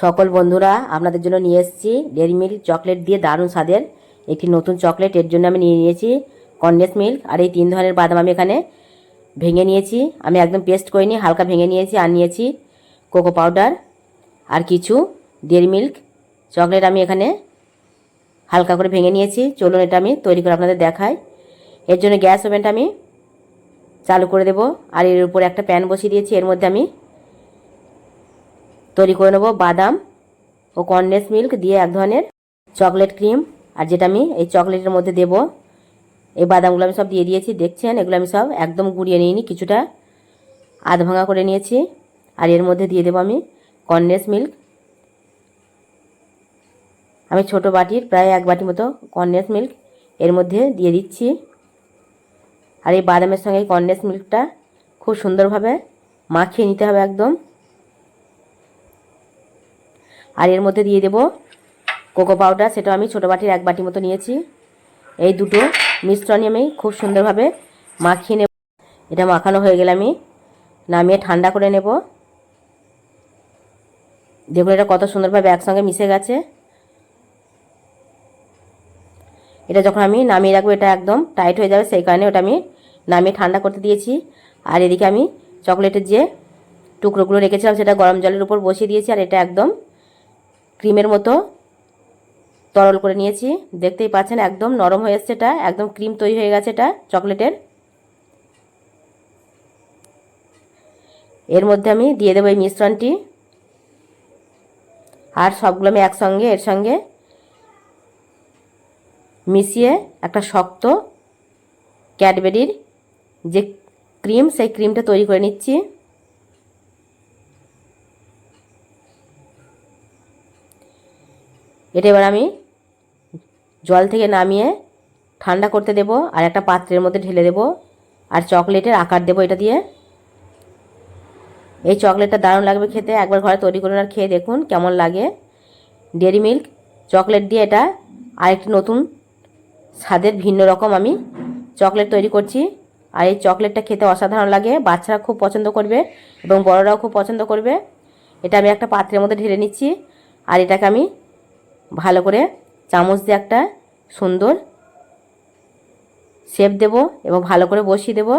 সকল বন্ধুরা, আপনাদের জন্য নিয়ে এসেছি ডেয়ারি মিল্ক চকলেট দিয়ে দারুণ স্বাদের একটি নতুন চকলেট এর জন্য আমি নিয়ে নিয়েছি কন্ডেন্স মিল্ক আর এই তিন ধরনের বাদাম আমি এখানে ভেঙে নিয়েছি। আমি একদম পেস্ট করিনি, হালকা ভেঙে নিয়েছি আর নিয়েছি কোকো পাউডার আর কিছু ডেয়ারি মিল্ক চকলেট আমি এখানে হালকা করে ভেঙে নিয়েছি। চলুন এটা আমি তৈরি করে আপনাদের দেখাই। এর জন্য গ্যাস ওভেনটা আমি চালু করে দেব। আর এর উপরে একটা প্যান বসিয়ে দিয়েছি, এর মধ্যে আমি তৈরি করে নেব বাদাম ও কন্ডেন্স মিল্ক দিয়ে এক ধরনের চকলেট ক্রিম। আর যেটা আমি এই চকলেটের মধ্যে দেব, এই বাদামগুলো আমি সব দিয়ে দিয়েছি। দেখছেন? এগুলো আমি সব একদম গুঁড়িয়ে নিইনি, কিছুটা আধ ভাঙা করে নিয়েছি। আর এর মধ্যে দিয়ে দেবো আমি কন্ডেন্স মিল্ক। আমি ছোট বাটির প্রায় এক বাটি মতো কন্ডেন্স মিল্ক এর মধ্যে দিয়ে দিচ্ছি। আর এই বাদামের সঙ্গে এই কন্ডেন্স মিল্কটা খুব সুন্দরভাবে মাখিয়ে নিতে হবে একদম। আর এর মধ্যে দিয়ে দেব কোকো পাউডার, সেটা আমি ছোটো বাটির এক বাটি মতো নিয়েছি। এই দুটো মিশ্রণই আমি খুব সুন্দরভাবে মাখিয়ে নেব। এটা মাখানো হয়ে গেলে আমি নামিয়ে ঠান্ডা করে নেব। দেখুন এটা কত সুন্দরভাবে একসঙ্গে মিশে গেছে। এটা যখন আমি নামিয়ে রাখব, এটা একদম টাইট হয়ে যাবে, সেই কারণে ওটা আমি নামিয়ে ঠান্ডা করতে দিয়েছি। আর এদিকে আমি চকলেটের যে টুকরোগুলো রেখেছিলাম, সেটা গরম জলের উপর বসিয়ে দিয়েছি, আর এটা একদম ক্রিমের মতো তরল করে নিয়েছি। দেখতেই পাচ্ছেন, একদম নরম হয়ে এসছে এটা, একদম ক্রিম তৈরি হয়ে গেছে এটা চকলেটের। এর মধ্যে আমি দিয়ে দেবো এই মিশ্রণটি। আর সবগুলো আমি একসঙ্গে, এর সঙ্গে মিশিয়ে একটা শক্ত ক্যাডবেরির যে ক্রিম, সেই ক্রিমটা তৈরি করে নিচ্ছি। এটা এবার আমি জল থেকে নামিয়ে ঠান্ডা করতে দেব, আর একটা পাত্রের মধ্যে ঢেলে দেব, আর চকলেটের আকার দেব এটা দিয়ে। এই চকলেটটা দারুণ লাগবে খেতে, একবার ঘরে তৈরি করুন আর খেয়ে দেখুন কেমন লাগে। ডেয়ারি মিল্ক চকলেট দিয়ে এটা আরেকটি নতুন স্বাদের ভিন্ন রকম আমি চকলেট তৈরি করছি। আর এই চকলেটটা খেতে অসাধারণ লাগে, বাচ্চারা খুব পছন্দ করবে এবং বড়রাও খুব পছন্দ করবে। এটা আমি একটা পাত্রের মধ্যে ঢেলে নিচ্ছি, আর এটাকে আমি ভালো করে চামচ দিয়ে একটা সুন্দর শেপ দেব এবং ভালো করে বসিয়ে দেব।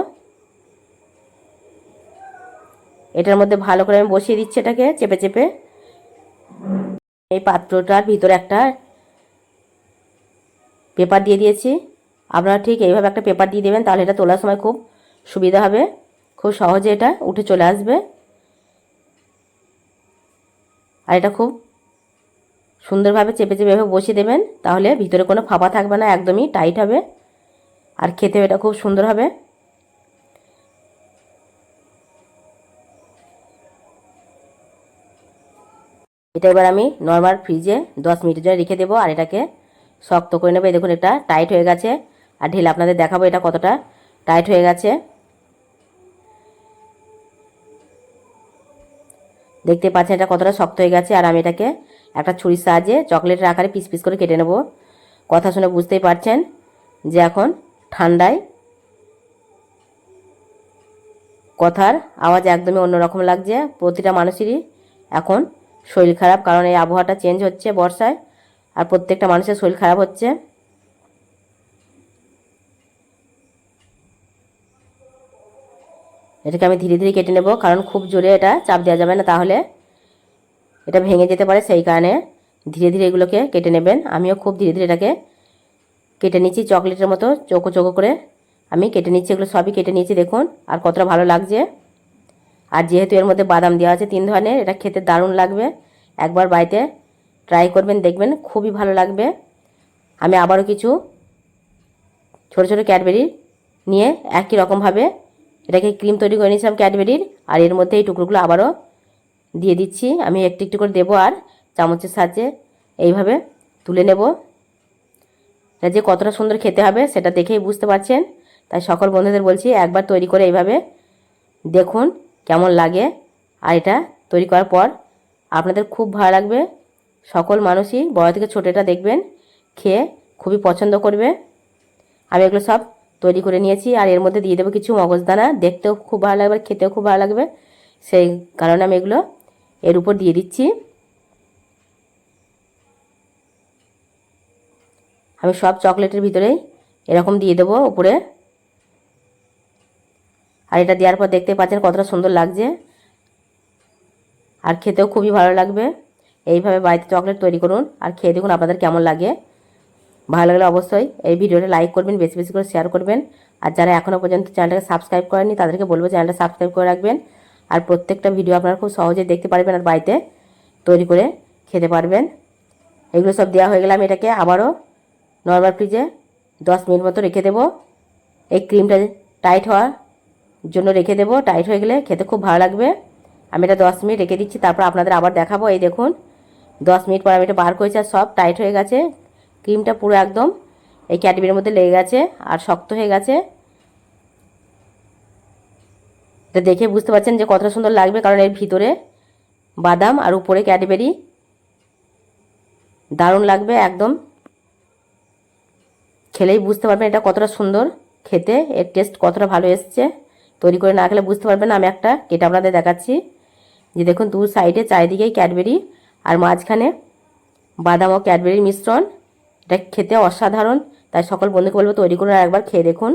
এটার মধ্যে ভালো করে আমি বসিয়ে দিচ্ছি এটাকে চেপে চেপে। এই পাত্রটার ভিতরে একটা পেপার দিয়ে দিয়েছি। আপনারা ঠিক এইভাবে একটা পেপার দিয়ে দেবেন, তাহলে এটা তোলার সময় খুব সুবিধা হবে। খুব সহজে এটা উঠে চলে আসবে। আর এটা খুব সুন্দরভাবে চেপে চেপে বসিয়ে দেবেন, তাহলে ভিতরে কোনো ফাঁপা থাকবে না, একদমই টাইট হবে। আর খেতে এটা খুব সুন্দর হবে। এটা এবার আমি নর্মাল ফ্রিজে দশ মিনিটের জন্য রেখে দেবো, আর এটাকে শক্ত করে নেব। দেখুন, এটা টাইট হয়ে গেছে। আর ঢেলে আপনাদের দেখাবো এটা কতটা টাইট হয়ে গেছে। দেখতে পাচ্ছেন এটা কতটা শক্ত হয়ে গেছে, আর আমি এটাকে একটা ছুরির সাহায্যে চকলেটের আকারে পিস পিস করে কেটে নেব। কথা শুনে বুঝতেই পারছেন যে এখন ঠান্ডায় কথার আওয়াজ একদমই অন্যরকম লাগছে। প্রতিটা মানুষেরই এখন শরীর খারাপ কারণ এই আবহাওয়াটা চেঞ্জ হচ্ছে বর্ষায় আর প্রত্যেকটা মানুষের শরীর খারাপ হচ্ছে। এটাকে আমি ধীরে ধীরে কেটে নেব কারণ খুব জোরে এটা চাপ দেওয়া যাবে না তাহলে। এটা ভেঙে যেতে পারে, সেই কারণে ধীরে ধীরে এগুলোকে কেটে নেবেন। আমিও খুব ধীরে ধীরে এটাকে কেটে নিচ্ছি, চকলেটের মতো চোখো চোখো করে। আমি কেটে নিচ্ছি এগুলো, সবই কেটে নিয়েছি, দেখুন, আর কতটা ভালো লাগছে। আর যেহেতু এর মধ্যে বাদাম দেওয়া আছে তিন ধরনের, এটা খেতে দারুণ লাগবে। একবার বাড়িতে ট্রাই করবেন, দেখবেন খুবই ভালো লাগবে। আমি আবারও কিছু ছোটো ছোটো ক্যাডবেরি নিয়ে একই রকমভাবে এটাকে ক্রিম তৈরি করে নিয়েছিলাম ক্যাডবেরির, আর এর মধ্যে এই টুকরোগুলো আবারও দিয়ে দিচ্ছি। আমি একটু একটু করে দেবো আর চামচের সাহায্যে এইভাবে তুলে নেব। এটা যে কতটা সুন্দর খেতে হবে সেটা দেখেই বুঝতে পারছেন। তাই সকল বন্ধুদের বলছি একবার তৈরি করে এইভাবে দেখুন কেমন লাগে। আর এটা তৈরি করার পর আপনাদের খুব ভালো লাগবে। সকল মানুষই বড় থেকে ছোটোটা দেখবেন, খেয়ে খুবই পছন্দ করবে। আমি এগুলো সব তৈরি করে নিয়েছি আর এর মধ্যে দিয়ে দেবো কিছু মগজদানা। দেখতেও খুব ভালো লাগবে, খেতেও খুব ভালো লাগবে। সেই কারণে আমি এগুলো এর উপর দিয়ে দিচ্ছি। আমি সব চকলেটের ভিতরেই এরকম দিয়ে দেবো উপরে। আর এটা দেওয়ার পর দেখতে পাচ্ছেন কতটা সুন্দর লাগছে। আর খেতেও খুবই ভালো লাগবে। এইভাবে বাড়িতে চকলেট তৈরি করুন আর খেয়ে দেখুন আপনাদের কেমন লাগে। ভালো লাগলে অবশ্যই এই ভিডিওটা লাইক করবেন, বেশি বেশি করে শেয়ার করবেন। আর যারা এখনও পর্যন্ত চ্যানেলটাকে সাবস্ক্রাইব করেনি তাদেরকে বলব চ্যানেলটা সাবস্ক্রাইব করে রাখবেন। আর প্রত্যেকটা ভিডিও আপনারা খুব সহজে দেখতে পারবেন আর বাড়িতে তৈরি করে খেতে পারবেন। এগুলো সব দেওয়া হয়ে গেলে আমি এটাকে আবারও নর্মাল ফ্রিজে দশ মিনিট মতো রেখে দেবো। এই ক্রিমটা টাইট হওয়ার জন্য রেখে দেবো। টাইট হয়ে গেলে খেতে খুব ভালো লাগবে। আমি এটা দশ মিনিট রেখে দিচ্ছি, তারপর আপনাদের আবার দেখাবো। এই দেখুন, দশ মিনিট পর আমি এটা বার করেছি আর সব টাইট হয়ে গেছে। ক্রিমটা পুরো একদম এই ক্যাডবেরির মধ্যে লেগে গেছে আর শক্ত হয়ে গেছে। এটা দেখে বুঝতে পারছেন যে কতটা সুন্দর লাগবে, কারণ এর ভিতরে বাদাম আর উপরে ক্যাডবেরি দারুণ লাগবে একদম। খেলেই বুঝতে পারবেন এটা কতটা সুন্দর খেতে, এর টেস্ট কতটা ভালো এসছে। তৈরি করে না খেলে বুঝতে পারবেন, আমি একটা কেটে আপনাদের দেখাচ্ছি। যে দেখুন, দু সাইডে চারিদিকেই ক্যাডবেরি আর মাঝখানে বাদাম ও ক্যাডবেরির মিশ্রণ। এটা খেতে অসাধারণ। তাই সকল বন্ধুকে বলব তৈরি করে একবার খেয়ে দেখুন।